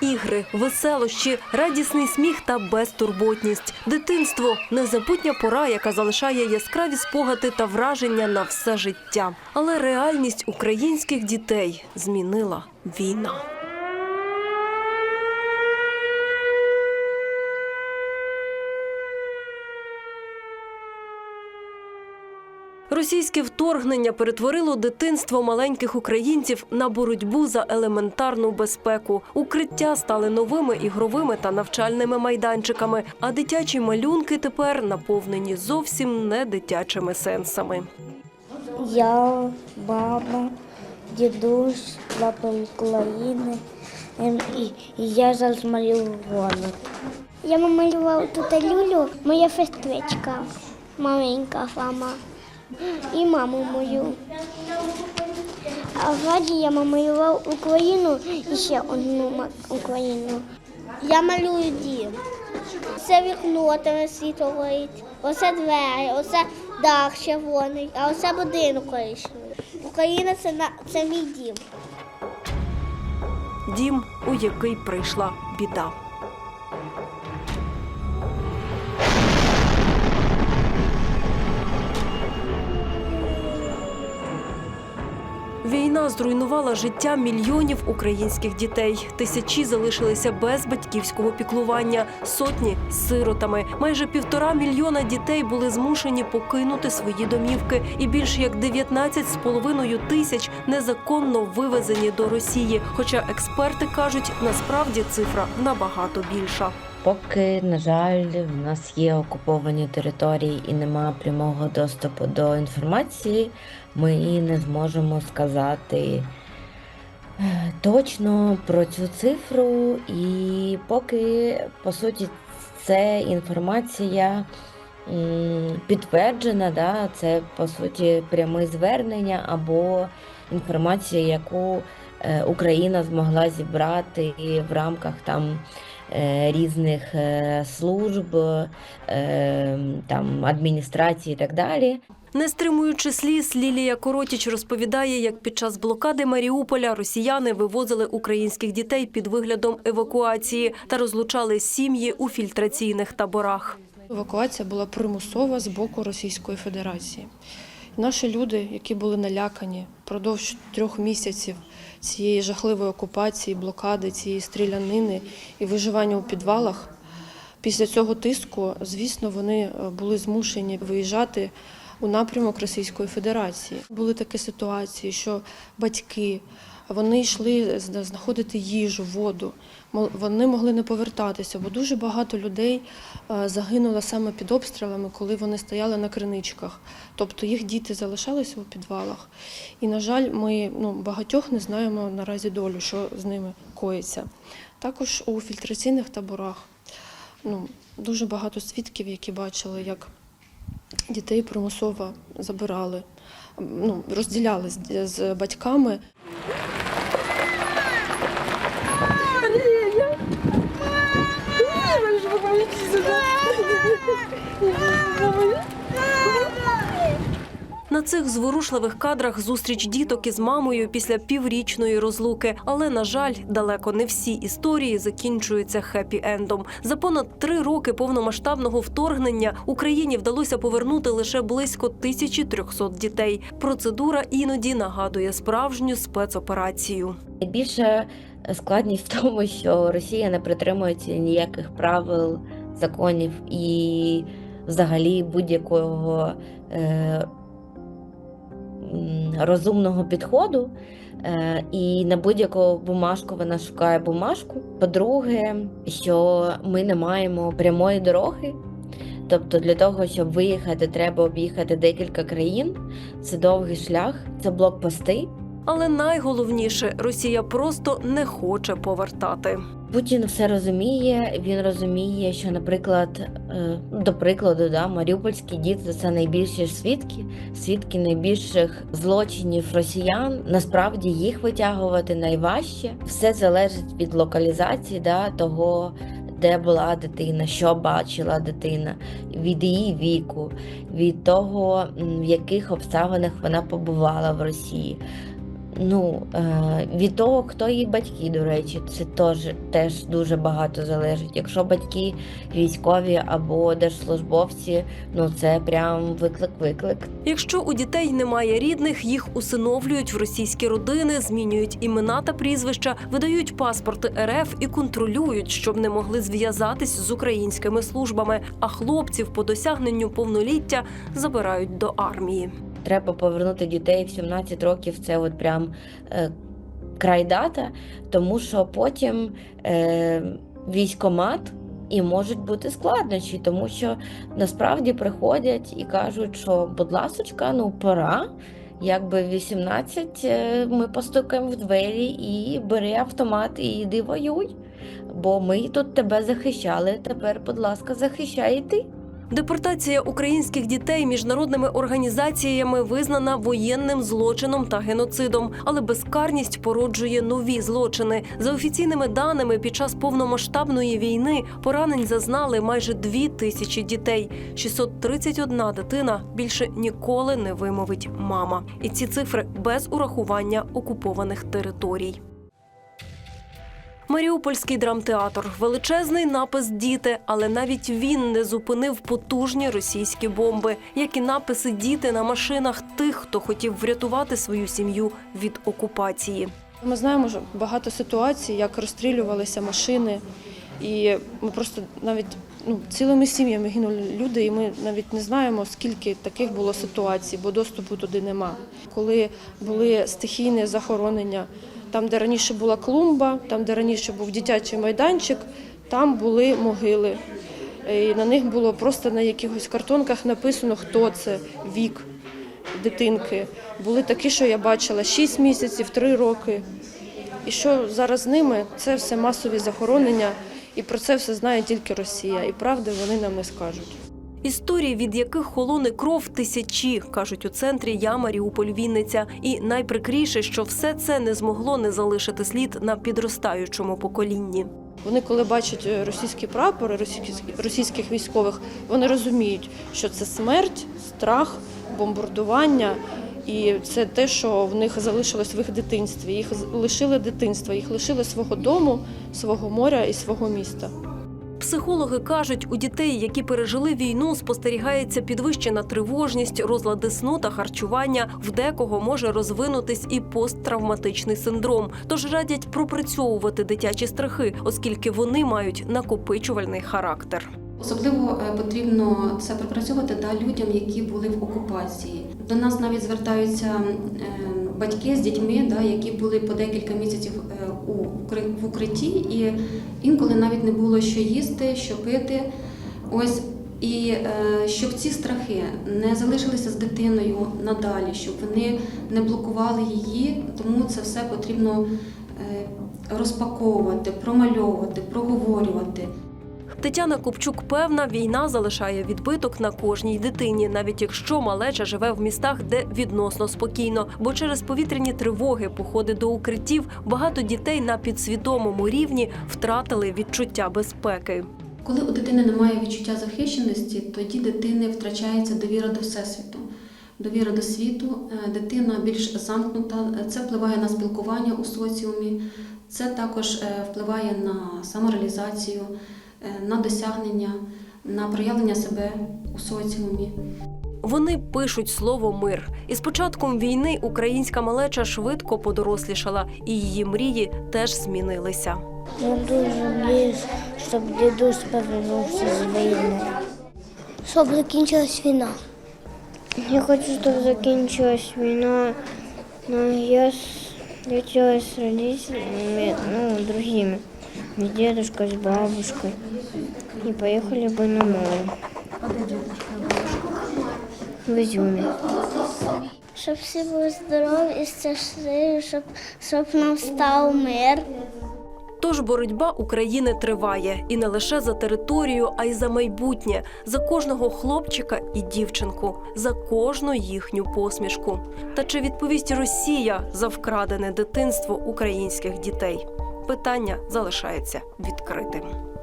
Ігри, веселощі, радісний сміх та безтурботність. Дитинство незабутня пора, яка залишає яскраві спогади та враження на все життя. Але реальність українських дітей змінила війна. Російське вторгнення перетворило дитинство маленьких українців на боротьбу за елементарну безпеку. Укриття стали новими ігровими та навчальними майданчиками, а дитячі малюнки тепер наповнені зовсім не дитячими сенсами. Я, мама, дідусь, папа України. Ем, І, я зараз малюю голод. Я намалював тут люлю, моя сестричка, маленька мама. І маму мою. А ззаді я намалював Україну і ще одну Україну. Я малюю дім. Це вікно там світло горить, оце двері, оце дах червоний, а оце будинок коричневий. Україна це, на, це мій дім. Дім, у який прийшла біда. Війна зруйнувала життя мільйонів українських дітей. Тисячі залишилися без батьківського піклування, сотні з сиротами. Майже півтора мільйона дітей були змушені покинути свої домівки, і більш як 19 з половиною тисяч незаконно вивезені до Росії. Хоча експерти кажуть, насправді цифра набагато більша. Поки, на жаль, в нас є окуповані території і нема прямого доступу до інформації, ми не зможемо сказати е, точно про цю цифру. І поки, по суті, це інформація підтверджена, да, це по суті пряме звернення або інформація, яку е, Україна змогла зібрати в рамках там різних е, служб, е, там адміністрації і так далі. Не стримуючи сліз, Лілія Коротіч розповідає, як під час блокади Маріуполя росіяни вивозили українських дітей під виглядом евакуації та розлучали сім'ї у фільтраційних таборах. Евакуація була примусова з боку Російської Федерації. Наші люди, які були налякані впродовж трьох місяців цієї жахливої окупації, блокади, цієї стрілянини і виживання у підвалах, після цього тиску, звісно, вони е, були змушені виїжджати у напрямок Російської Федерації. Були такі ситуації, що батьки вони йшли знаходити їжу, воду. Вони могли не повертатися, бо дуже багато людей е, загинуло саме під обстрілами, коли вони стояли на криничках. Тобто їх діти залишалися у підвалах. І, на жаль, ми ну, багатьох не знаємо наразі долю, що з ними коїться. Також у фільтраційних таборах ну, дуже багато свідків, які бачили, як дітей примусово забирали, ну, розділяли з, з батьками. На цих зворушливих кадрах зустріч діток із мамою після піврічної розлуки. Але на жаль, далеко не всі історії закінчуються хеппі-ендом. За понад три роки повномасштабного вторгнення Україні вдалося повернути лише близько 1300 дітей. Процедура іноді нагадує справжню спецоперацію. Найбільша складність в тому, що Росія не притримується ніяких правил, законів і взагалі будь-якого е, розумного підходу. Е, І на будь-яку бумажку вона шукає бумажку. По-друге, що ми не маємо прямої дороги. Тобто для того, щоб виїхати, треба об'їхати декілька країн. Це довгий шлях, це блокпости. Але найголовніше Росія просто не хоче повертати. Путін все розуміє. Він розуміє, що, наприклад, е, до прикладу, да, маріупольські діти це найбільші свідки, свідки найбільших злочинів росіян. Насправді їх витягувати найважче. Все залежить від локалізації, да, того. Де була дитина, що бачила дитина, від її віку, від того, в яких обставинах вона побувала в Росії. Ну, е, від того, хто її батьки, до речі, це теж, теж дуже багато залежить. Якщо батьки військові або держслужбовці, ну це прям виклик-виклик. Якщо у дітей немає рідних, їх усиновлюють в російські родини, змінюють імена та прізвища, видають паспорти РФ і контролюють, щоб не могли зв'язатись з українськими службами. А хлопців по досягненню повноліття забирають до армії. Треба повернути дітей в 17 років. Це от прям е, край дата, тому що потім е, військомат і можуть бути складнощі, тому що насправді приходять і кажуть, що будь ласочка, ну пора. Якби 18 е, ми постукаємо в двері і бери автомат і йди воюй. Бо ми тут тебе захищали. Тепер, будь ласка, захищай і ти. Депортація українських дітей міжнародними організаціями визнана воєнним злочином та геноцидом, але безкарність породжує нові злочини. За офіційними даними, під час повномасштабної війни поранень зазнали майже дві тисячі дітей. 631 дитина більше ніколи не вимовить мама. І ці цифри без урахування окупованих територій. Маріупольський драмтеатр величезний напис Діти, але навіть він не зупинив потужні російські бомби, як і написи Діти на машинах тих, хто хотів врятувати свою сім'ю від окупації. Ми знаємо що багато ситуацій, як розстрілювалися машини, і ми просто навіть ну, цілими сім'ями гинули люди, і ми навіть не знаємо, скільки таких було ситуацій, бо доступу туди нема. Коли були стихійні захоронення, там, де раніше була клумба, там, де раніше був дитячий майданчик, там були могили. І на них було просто на якихось картонках написано, хто це, вік дитинки. Були такі, що я бачила 6 місяців, 3 роки. І що зараз з ними це все масові захоронення, і про це все знає тільки Росія. І правди вони нам не скажуть. Історії, від яких холоне кров тисячі, кажуть у центрі Я Маріуполь Вінниця. І найприкріше, що все це не змогло не залишити слід на підростаючому поколінні. Вони, коли бачать е, російські прапори, російських, російських військових, вони розуміють, що це смерть, страх, бомбардування. І це те, що в них залишилось в їх дитинстві. Їх лишили дитинства, їх лишили свого дому, свого моря і свого міста. Психологи кажуть, у дітей, які пережили війну, спостерігається підвищена тривожність, розлади сну та харчування. В декого може розвинутись і посттравматичний синдром. Тож радять пропрацьовувати дитячі страхи, оскільки вони мають накопичувальний характер. Особливо е, потрібно це пропрацьовувати да, людям, які були в окупації. До нас навіть звертаються е, батьки з дітьми, да, які були по декілька місяців е, у в укритті, і інколи навіть не було що їсти, що пити. Ось і е, щоб ці страхи не залишилися з дитиною надалі, щоб вони не блокували її, тому це все потрібно е, розпаковувати, промальовувати, проговорювати. Тетяна Копчук певна, війна залишає відбиток на кожній дитині, навіть якщо малеча живе в містах, де відносно спокійно. Бо через повітряні тривоги, походи до укриттів, багато дітей на підсвідомому рівні втратили відчуття безпеки. Коли у дитини немає відчуття захищеності, тоді дитини втрачається довіра до всесвіту. Довіра до світу, Е, дитина більш замкнута, Е, це впливає на спілкування у соціумі, це також е, впливає на самореалізацію, на досягнення, на проявлення себе у соціумі. Вони пишуть слово мир. І з початком війни українська малеча швидко подорослішала, і її мрії теж змінилися. Я дуже мрію, щоб дідусь повернувся з війни. Щоб закінчилась війна. Я хочу, чтобы закончилась война, но я встретилась с родителями, ну, другими, с дедушкой, с бабушкой, и поехали бы на море. В Изюме. Щоб всі були здорові і щасливі, щоб, щоб нам став мир. Тож боротьба України триває і не лише за територію, а й за майбутнє, за кожного хлопчика і дівчинку, за кожну їхню посмішку. Та чи відповість Росія за вкрадене дитинство українських дітей? Питання залишається відкритим.